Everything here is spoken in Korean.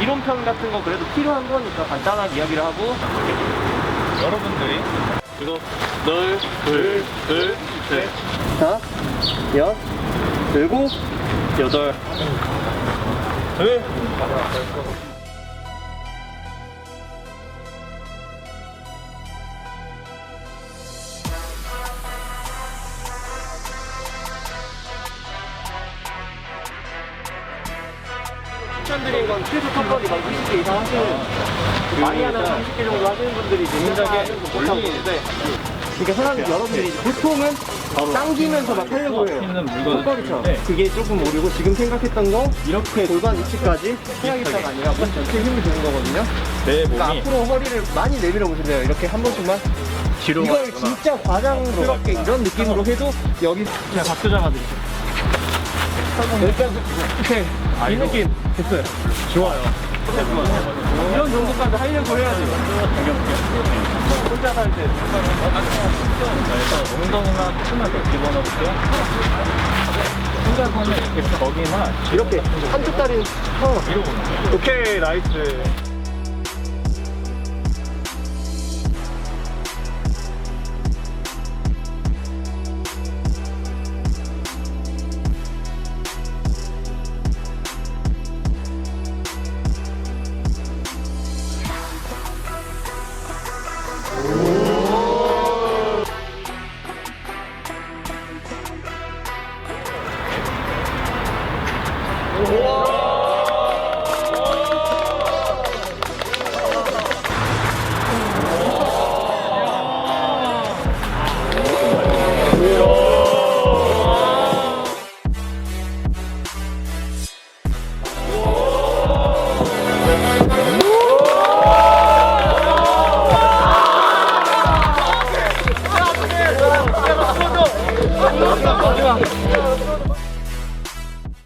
이론편 같은 거 그래도 필요한 거니까 간단한 이야기를 하고. 여러분들이 이거 널, 둘, 둘, 셋 다섯, 여섯, 일곱, 여덟. 둘 추천드린 건 최소 턱걸이 막 20개 이상 하시는 많이 하면 30개 정도 하시는 분들이 이제 동작에 못하고 있는데 그러니까 사람 여러분들이 이제 보통은 당기면서 막 하려고 해요. 있는 물건을 턱걸이처럼 네. 그게 조금 오류고 지금 생각했던 거 이렇게 골반 위치까지 해야겠다가 아니라 뭐 이렇게 힘을 주는 거거든요. 내 그러니까 몸이 앞으로 허리를 많이 내밀어 보실래요. 이렇게 한 번씩만. 뒤로 이걸 가거나. 진짜 과장스럽게 이런 느낌으로 해도 여기 그냥 박수 잡아드릴게요 여기까지 오케이. 이 느낌. 됐어요. 좋아요. 이런 정도까지 하려고 해야지 혼자 살때 그래서 조금만 더 집어넣을게요. 혼자서는 이렇게 벽이나 이렇게 한쪽 어. 보는 거예요. 오케이 나이스 Whoa.